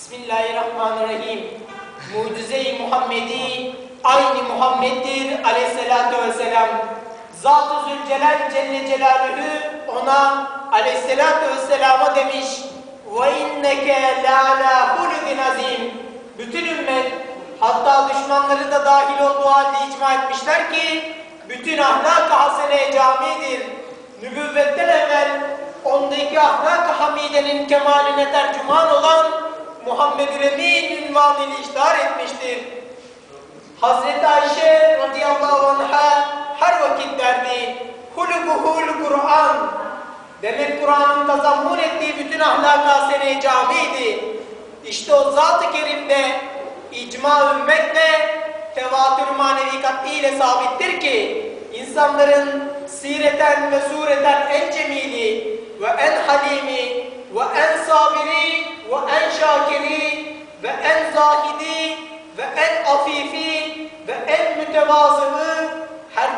Bismillahirrahmanirrahim. Mucize-i Muhammedi aynı Muhammed'dir aleyhissalatu vesselam. Zat-ı Zülcelal Celle Celaluhu ona aleyhissalatu vesselama demiş ve inneke la'ala huludin azim. Bütün ümmet hatta düşmanları da dahil olduğu halde icma etmişler ki bütün ahlak-ı hasene camidir. Nübüvvetten evvel ondaki ahlak-ı hamidenin kemaline tercüman olan Muhammed-ül Emin ünvanını iştihar etmiştir. Hazreti Ayşe radıyallahu anh'a her vakit derdi Hulukuhul Kur'an Demek Kur'an'ın tazammun ettiği bütün ahlak-ı hasene camiydi. İşte o zat-ı kerimde icma ümmetle tevatür manevi katliyle sabittir ki insanların sireten ve sureten en cemili ve en halimi ve en sabiri ve en şakiri ve en zahidi ve en afifi ve en mütevazığı her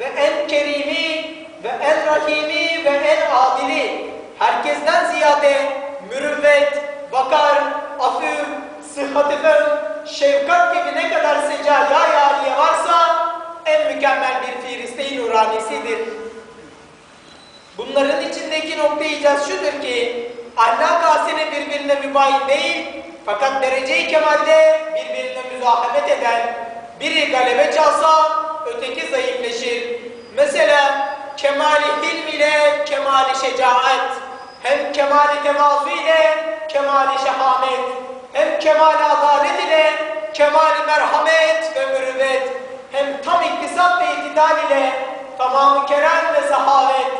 ve en kerimi ve en rahimi ve en adili herkesten ziyade mürüvvet, bakar, afif, sıhhat-ı fem, şefkat gibi ne kadar secaya yaliye varsa en mükemmel bir firiste-i nuranisidir. Bunların içindeki nokta icaz şudur ki ahlak hasene birbirine mübayin değil fakat derece-i kemalde birbirine müzahamet eden biri galebe çalsa öteki zayıfleşir. Mesela kemali hilm ile kemali şecaat hem kemali tevazu ile kemali şehamet hem kemali adalet ile kemali merhamet ve mürüvvet hem tam iktisat ve itidal ile tamamı kerem ve sahavet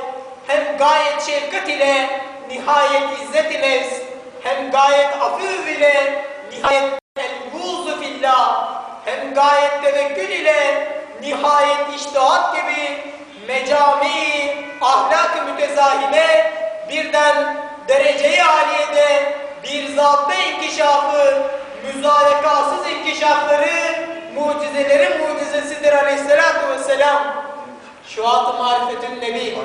hem gayet şefkat ile nihayet izzet-i nefs hem gayet afüv ile nihayet el-buzu fillah hem gayet tevekkül ile nihayet iştihat gibi mecami ahlak-ı mütezahime birden derece-i aliyede bir zatta inkişafı müzarekasız inkişafları mucizelerin mucizesidir aleyhissalatü vesselam. Şuat-ı marifetün nebi